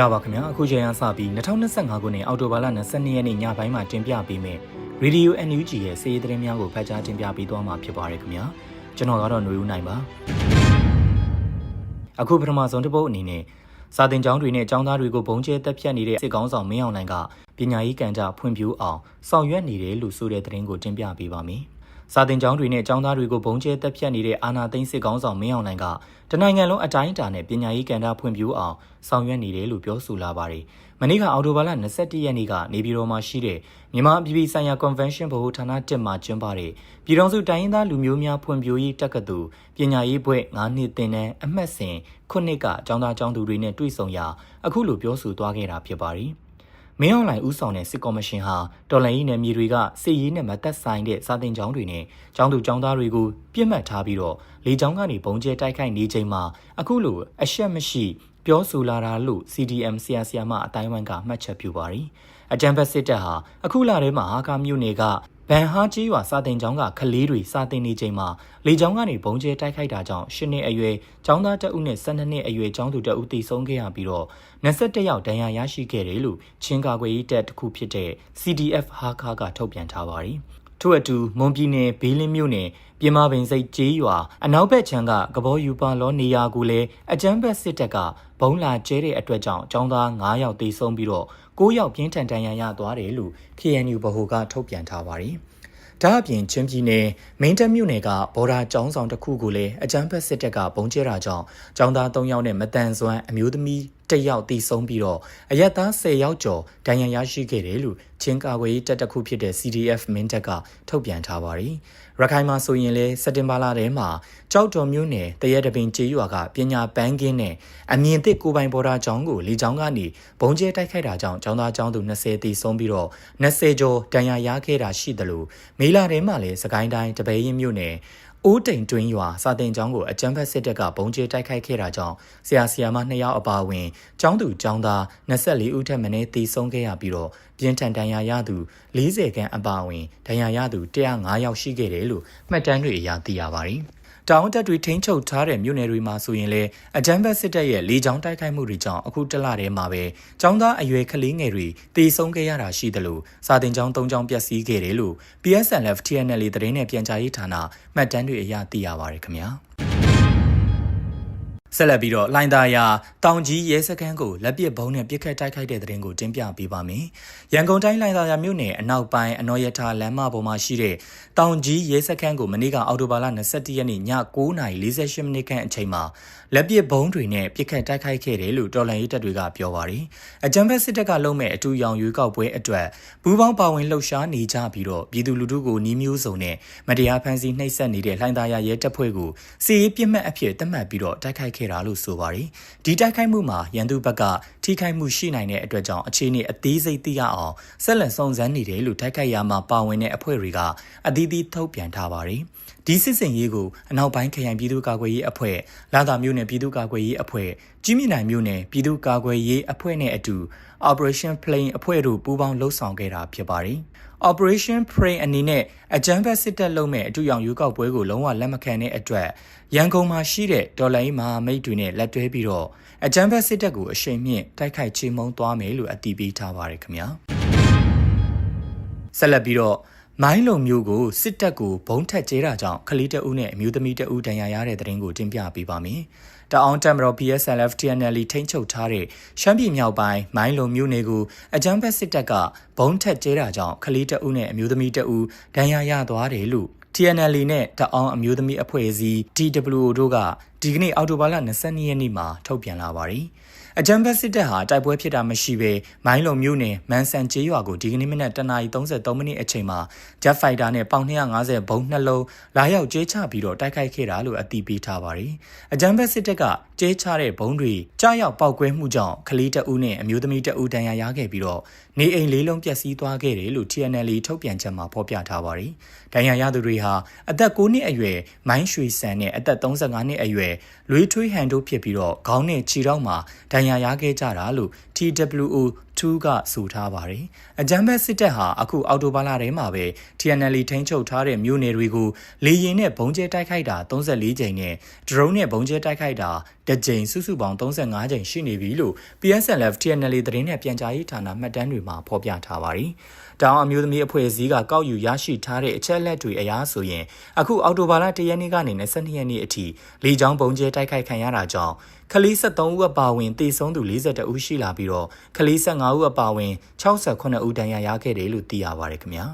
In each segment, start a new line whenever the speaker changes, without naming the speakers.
္ဂလာပါခင်ဗျာအခုချိန်ကစပြီး2025ခုနှစ်အောက်တိုဘာလ22ရက်နေ့ညပိုင်းမှာတင်ပြပေးမယ် Radio NUG ရဲ့စီးရီးသတင်းများကိုဖတ်ကြားတင်ပြပေးသွားမှာဖြစ်ပါတယ်ခင်ဗျာကျွန်တော်ကတော့ຫນွေဦးနိုင်ပါအခုပထမဆုံးတစ်ပုတ်အနေနဲ့စာတင်ကျောင်းတွေနဲ့ကျောင်းသားတွေကိုဘုံကျဲတက်ဖြတ်နေတဲ့စစ်ကောင်းဆောင်မင်းအောင်လှိုင်ကပညာရေးကံကြဖွံ့ဖြိုးအောင်ဆောင်ရွက်နေတယ်လို့ဆိုတဲ့သတင်းကိုတင်ပြပေးပါမယ် စာတင်ကျောင်းတွေနဲ့ကျောင်းသားတွေကိုဘုံကျဲတက်ဖြတ်နေတဲ့အာနာသိန်းစစ်ကောင်းဆောင်မင်းအောင်လှိုင်ကတနိုင်ငံလုံးအတိုင်းအတာနဲ့ပညာရေးကဏ္ဍဖွံ့ဖြိုးအောင်ဆောင်ရွက်နေတယ်လို့ပြောဆိုလာပါတယ်။မနေ့ကအော်တိုဘာလ21ရက်နေ့ကနေပြည်တော်မှာရှိတဲ့မြန်မာပြည်ပြည်ဆိုင်ရာ Convention ဗဟိုဌာန1မှာကျင်းပတဲ့ပြည်တော်စုတိုင်းရင်းသားလူမျိုးများဖွံ့ဖြိုးရေးတက္ကသိုလ်ပညာရေးဘွဲ့9နှစ်သင်တန်းအမှတ်စဉ်ခုနှစ်ကကျောင်းသားကျောင်းသူတွေနဲ့တွေ့ဆုံရာအခုလိုပြောဆိုသွားခဲ့တာဖြစ်ပါတယ်။ မင်းအောင်လှိုင်ဦးဆောင်တဲ့စစ်ကော်မရှင်ဟာတော်လှန်ရေးနယ်မြေတွေကစစ်ရေးနဲ့မသက်ဆိုင်တဲ့စာတင်ကျောင်းတွေနဲ့ကျောင်းသူကျောင်းသားတွေကိုပြစ်မှတ်ထားပြီးတော့လေကျောင်းကနေပုံကျဲတိုက်ခိုက်နေချိန်မှာအခုလိုအရှက်မရှိပြောဆိုလာတာလို့ CDM ဆရာဆရာမအတိုင်းဝိုင်းကမှတ်ချက်ပြုပါရီအကြံဖက်စစ်တပ်ဟာအခုလထဲမှာဟာကာမြို့နယ်ကဗန်ဟာကြီးရွာစာတင်ကျောင်းကကလေးတွေစာတင်နေချိန်မှာလေကျောင်းကနေဘုံကျဲတိုက်ခိုက်တာကြောင့်၈နှစ်အရွယ်ကျောင်းသားတအုပ်နဲ့၁၂နှစ်အရွယ်ကျောင်းသူတအုပ်တိဆုံးခဲ့ရပြီးတော့21ယောက်ဒဏ်ရာရရှိခဲ့တယ်လို့ချင်းကာကွယ်ရေးတပ်တစ်ခုဖြစ်တဲ့ CDF ဟာခါကထုတ်ပြန်ထားပါတယ်။ ထို့အတူမွန်ပြည်နယ်ဘေးလင်းမြို့နယ်ပြည်မပင်စိတ်ကျေးရွာအနောက်ဘက်ခြမ်းကကဘောယူပါလောနေရာကိုလည်းအကြမ်းဖက်စစ်တပ်ကဘုံလာကျဲတဲ့အတွက်ကြောင့်ចောင်းသား9ယောက်တေဆုံးပြီးတော့9ယောက်ပြင်းထန်ဒဏ်ရာရသွားတယ်လို့ KNU ဗဟိုကထုတ်ပြန်ထားပါတယ်။ဒါအပြင်ချင်းပြည်နယ်မင်းတပ်မြို့နယ်ကဘော်ဒါကျောင်းဆောင်တစ်ခုကိုလည်းအကြမ်းဖက်စစ်တပ်ကပုံကျဲတာကြောင့်ကျောင်းသား3ယောက်နဲ့မတန်ဆွမ်းအမျိုးသမီး 1ယောက်တိဆုံးပြီးတော့အရက်သား10ယောက်ကျော်ဒဏ်ရာရရှိခဲ့တယ်လို့ချင်းကာကွယ်ရေးတပ်တစ်ခုဖြစ်တဲ့ CDF မင်းတပ်ကထုတ်ပြန်ထားပါတယ်။ရခိုင်မှာဆိုရင်လည်းစက်တင်ဘာလထဲမှာကြောက်တော်မြို့နယ်တရက်တပင်ကျေးရွာကပညာပန်းကင်းနဲ့အမြင့်သစ်ကိုပိုင်ဘော်ဒါကျောင်းကိုလေကျောင်းကနေဘုံကျဲတိုက်ခိုက်တာကြောင့်ကျောင်းသားကျောင်းသူ20တိဆုံးပြီးတော့20ကျော်ဒဏ်ရာရခဲ့တာရှိတယ်လို့မေလထဲမှာလည်းစကိုင်းတိုင်းတပည့်ရင်မြို့နယ် အိုးတိမ်တွင်းရွာစာတင်ကျောင်းကိုအကြမ်းဖက်စစ်တပ်ကဘုံကျဲတိုက်ခိုက်ခဲ့တာကြောင့်ဆရာဆရာမ2ယောက်အပါအဝင်ကျောင်းသူကျောင်းသား24ဦးထက်မနည်းသေဆုံးခဲ့ရပြီးတော့ပြင်းထန်ဒဏ်ရာရသူ40ခန်းအပါအဝင်ဒဏ်ရာရသူ105ယောက်ရှိခဲ့တယ်လို့မှတ်တမ်းတွေအရသိရပါတယ်။ တောင်တက်တွေထိန်းချုပ်ထားတဲ့မြို့နယ်တွေမှာဆိုရင်လည်းအကြမ်းဖက်စစ်တပ်ရဲ့လေကြောင်းတိုက်ခိုက်မှုတွေကြောင့်အခုတလထဲမှာပဲចောင်းသားအရွယ်ကလေးငယ်တွေတေဆုံးခဲ့ရတာရှိတယ်လို့စာတင်ကျောင်း၃ကျောင်းပျက်စီးခဲ့တယ်လို့ PSNF TNL သတင်းနဲ့ပြန်ကြားရေးဌာနမှတ်တမ်းတွေအရသိရပါတယ်ခင်ဗျာ။ ဆက်လက်ပြီးတော့လိုင်သာယာတောင်ကြီးရဲစခန်းကိုလက်ပစ်ဘုံနဲ့ပြစ်ခတ်တိုက်ခိုက်တဲ့တဲ့ရင်ကိုတင်ပြပေးပါမယ်။ရန်ကုန်တိုင်းလိုင်သာယာမြို့နယ်အနောက်ပိုင်းအနော်ရထားလမ်းမပေါ်မှာရှိတဲ့တောင်ကြီးရဲစခန်းကိုမနေ့ကအောက်တိုဘာလ22ရက်နေ့ည9:48မိနစ်ခန့်အချိန်မှာလက်ပစ်ဘုံတွေနဲ့ပြစ်ခတ်တိုက်ခိုက်ခဲ့တယ်လို့တော်လန်ရေးတပ်တွေကပြောပါတယ်။အကြံဖက်စစ်တပ်ကလုံမဲ့အတူရောင်ရွေးကောက်ပွဲအတွက်ဘူးပေါင်းပါဝင်လှုပ်ရှားနေကြပြီးတော့ပြည်သူလူထုကိုနှီးမျိုးစုံနဲ့မတရားဖမ်းဆီးနှိပ်စက်နေတဲ့လှိုင်းသားရရဲတပ်ဖွဲ့ကိုစီရေးပြစ်မှတ်အဖြစ်သတ်မှတ်ပြီးတော့တိုက်ခိုက်ခဲ့တာလို့ဆိုပါတယ်။ဒီတိုက်ခိုက်မှုမှာရန်သူဘက်ကထိခိုက်မှုရှိနိုင်တဲ့အတွက်ကြောင့်အခြေအနေအသေးစိတ်သိရအောင်ဆက်လက်စုံစမ်းနေတယ်လို့တိုက်ခိုက်ရမှာပါဝင်တဲ့အဖွဲ့တွေကအသီးသီးထုတ်ပြန်ထားပါတယ်။ဒီစစ်စင်ရေးကိုအနောက်ပိုင်းခရိုင်ပြည်သူ့ကာကွယ်ရေးအဖွဲ့လာသာမြို့နယ်ပြည်သူ့ကာကွယ်ရေးအဖွဲ့ကြီးမြင့်နိုင်မြို့နယ်ပြည်သူ့ကာကွယ်ရေးအဖွဲ့နဲ့အတူ Operation Plane အဖွဲ့တို့ပူးပေါင်းလှုပ်ဆောင်ခဲ့တာဖြစ်ပါတယ်။ Operation Plane အနေနဲ့အကြမ်းဖက်စစ်တပ်လုံးမဲ့အတူရောင်ရွေးကောက်ပွဲကိုလုံးဝလက်မခံတဲ့အတွက်ရန်ကုန်မှာရှိတဲ့ဒေါ်လာရေးမဟာမိတ်တွေနဲ့လက်တွဲပြီးတော့အကြမ်းဖက်စစ်တပ်ကိုအရှိန်မြင့်တိုက်ခိုက်ချေမှုန်းသွားမယ်လို့အတည်ပြုထားပါတယ်ခင်ဗျာ။ဆက်လက်ပြီးတော့မိုင်းလုံမျိုးကိုစစ်တပ်ကိုဘုံထက်ကျဲတာကြောင့်ခလီတအုပ်နဲ့အမျိုးသမီးတအုပ်ဒဏ်ရာရတဲ့တဲ့ရင်ကိုတင်ပြပေးပါမယ်။ တအောင်တမတော် PSLF TNL ထိန်းချုပ်ထားတဲ့ရှမ်းပြည်မြောက်ပိုင်းမိုင်းလုံမျိုးနယ်ကိုအကြမ်းဖက်စစ်တပ်ကဘုံထက်ကျဲတာကြောင့်ခလီတအုပ်နဲ့အမျိုးသမီးတအုပ်ဒဏ်ရာရသွားတယ်လို့ TNL နဲ့တအောင်အမျိုးသမီးအဖွဲ့အစည်း TWO တို့ကဒီကနေ့အောက်တိုဘာလ22ရက်နေ့မှာထုတ်ပြန်လာပါတယ်။ အကြံဖက်စစ်တပ်ဟာတိုက်ပွဲဖြစ်တာမရှိဘဲမိုင်းလုံမြို့နယ်မန်ဆန်ကျေးရွာကိုဒီကနေ့မနက်10:33မိနစ်အချိန်မှာ Jet Fighter နဲ့ပေါင်250ဘုံနှလုံးလာရောက်ကျဲချပြီးတော့တိုက်ခိုက်ခဲ့တာလို့အသိပေးထားပါတယ်။အကြံဖက်စစ်တပ်ကကျဲချတဲ့ဘုံတွေကြားရောက်ပောက်ကွဲမှုကြောင့်ကလေးတအုပ်နဲ့အမျိုးသမီးတအုပ်ဒဏ်ရာရခဲ့ပြီးတော့နေအိမ်လေးလုံးပျက်စီးသွားခဲ့တယ်လို့ TNL ထုတ်ပြန်ချက်မှာဖော်ပြထားပါတယ်။ဒဏ်ရာရသူတွေဟာအသက်9နှစ်အရွယ်မိုင်းရွှေစံနဲ့အသက်35နှစ်အရွယ်လွေးထွေးဟန်တို့ဖြစ်ပြီးတော့ခေါင်းနဲ့ခြေထောက်မှာဒဏ်ရာရခဲ့ကြတာလို့ TWO 2ကဆိုထားပါတယ်။အကြမ်းဖက်စစ်တပ်ဟာအခုအော်တိုဘာလထဲမှာပဲ TNL ထိန်းချုပ်ထားတဲ့မြို့နယ်တွေကိုလေရင်နဲ့ဘုံကျဲတိုက်ခိုက်တာ34ကြိမ်နဲ့ဒရုန်းနဲ့ဘုံကျဲတိုက်ခိုက်တာတစ်ကြိမ်စုစုပေါင်း35ကြိမ်ရှိနေပြီလို့ PSLF TNL သတင်းနဲ့ပြန်ကြားရေးဌာနမှတ်တမ်းတွေမှာဖော်ပြထားပါတယ်။တောင်အမျိုးသမီးအဖွဲ့အစည်းကကောက်ယူရရှိထားတဲ့အချက်လက်တွေအရဆိုရင်အခုအော်တိုဘာလ1ရက်နေ့ကနေ22ရက်နေ့အထိလေကြောင်းဘုံကျဲတိုက်ခိုက်ခံရတာကြောင့်ခလီ73ဦးအပါအဝင်တေဆုံးသူ42ဦးရှိလာပြီးတော့ခလီ15ဦးအပါအဝင်68ဦးဒဏ်ရာရခဲ့တယ်လို့သိရပါတယ်ခင်ဗျာ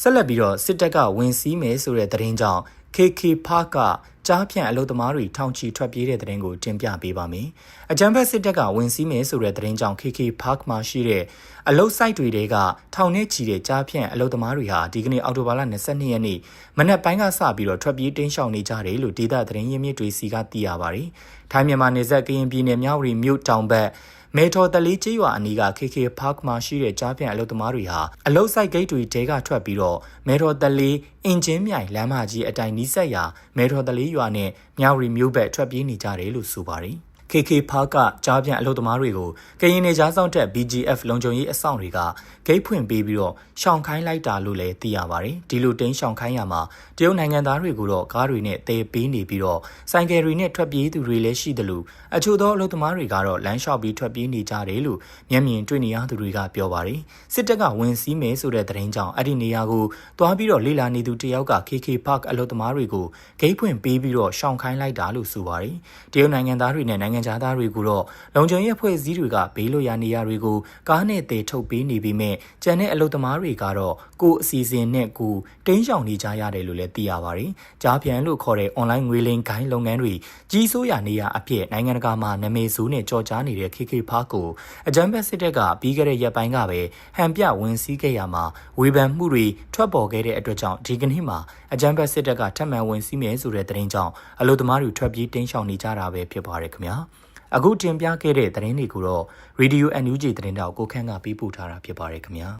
ဆက်လက်ပြီးတော့စစ်တပ်ကဝင်စည်းမယ်ဆိုတဲ့သတင်းကြောင့် KK Park ကကြားဖြန့်အလုသမားတွေထောင်ချီထွက်ပြေးတဲ့သတင်းကိုတင်ပြပေးပါမယ်။အကြံဖက်စစ်တပ်ကဝင်စည်းမယ်ဆိုတဲ့သတင်းကြောင့် KK Park မှာရှိတဲ့အလုစိုက်တွေတဲကထောင်နဲ့ချီတဲ့ကြားဖြန့်အလုသမားတွေဟာဒီကနေ့အောက်တိုဘာလ22ရက်နေ့မနက်ပိုင်းကစပြီးတော့ထွက်ပြေးတင်းရှောင်နေကြတယ်လို့ဒေသသတင်းရင်းမြစ်တွေစီကသိရပါတယ်။ထိုင်းမြန်မာနယ်စပ်ကရင်ပြည်နယ်မြဝတီမြို့တောင်ဘက် မေထော်တလီကျေးရွာအနီးက KK Park မှာရှိတဲ့ကြားပြန်အလုပ်သမားတွေဟာအလုပ်ဆိုင်ဂိတ်တွေတဲကထွက်ပြီးတော့မေထော်တလီအင်ဂျင်မြိုင်လမ်းမကြီးအတိုင်းနီးစပ်ရာမေထော်တလီရွာနဲ့မြဝတီမြို့ဘက်ထွက်ပြေးနေကြတယ်လို့ဆိုပါတယ်။ KK Park ကကြားပြန်အလုပ်သမားတွေကိုကရင်နေကြားဆောင်တက် BGF လုံခြုံရေးအဆောင်တွေကဂိတ်ဖွင့်ပေးပြီးတော့ရှောင်ခိုင်းလိုက်တာလို့လည်းသိရပါတယ်။ဒီလိုတင်းရှောင်ခိုင်းရမှာတရုတ်နိုင်ငံသားတွေကိုတော့ကားတွေနဲ့တဲပေးနေပြီးတော့ဆိုင်ကယ်တွေနဲ့ထွက်ပြေးသူတွေလည်းရှိတယ်လို့အချို့သောအလုပ်သမားတွေကတော့လမ်းလျှောက်ပြီးထွက်ပြေးနေကြတယ်လို့မျက်မြင်တွေ့နေရသူတွေကပြောပါတယ်။စစ်တပ်ကဝင်စည်းမယ်ဆိုတဲ့သတင်းကြောင့်အဲ့ဒီနေရာကိုသွားပြီးတော့လေလာနေသူတယောက်က KK Park အလုပ်သမားတွေကိုဂိတ်ဖွင့်ပေးပြီးတော့ရှောင်ခိုင်းလိုက်တာလို့ဆိုပါတယ်။တရုတ်နိုင်ငံသားတွေနဲ့နိုင်ငံခြားသားတွေကိုတော့လုံခြုံရေးအဖွဲ့အစည်းတွေကဘေးလွတ်ရာနေရာတွေကိုကားနဲ့တေထုတ်ပေးနေပြီးမြဲကျန်တဲ့အလုပ်သမားတွေကတော့ကိုယ်အစီအစဉ်နဲ့ကိုတင်းရှောင်နေကြရတယ်လို့လည်းသိရပါတယ်။ကြားပြန်လို့ခေါ်တဲ့ online ငွေလိမ်ဂိုင်းလုပ်ငန်းတွေကြီးစိုးရာနေရာအဖြစ်နိုင်ငံတကာမှာနာမည်ဆိုးနဲ့ကြော်ကြားနေတဲ့ KK Park ကိုအကြမ်းဖက်စစ်တပ်ကပြီးခဲ့တဲ့ရက်ပိုင်းကပဲဟန်ပြဝင်စည်းခဲ့ရမှာဝေဖန်မှုတွေထွက်ပေါ်ခဲ့တဲ့အတွက်ကြောင့်ဒီကနေ့မှာအကြမ်းဖက်စစ်တပ်ကထပ်မံဝင်စည်းမယ်ဆိုတဲ့သတင်းကြောင့်အလုပ်သမားတွေထွက်ပြေးတင်းရှောင်နေကြတာပဲဖြစ်ပါတယ်ခင်ဗျာ။ အခုတင်ပြခဲ့တဲ့သတင်းတွေကိုတော့ Radio NUG သတင်းတောက်ကိုခန့်ကပေးပို့ထားတာဖြစ်ပါတယ်ခင်ဗျာ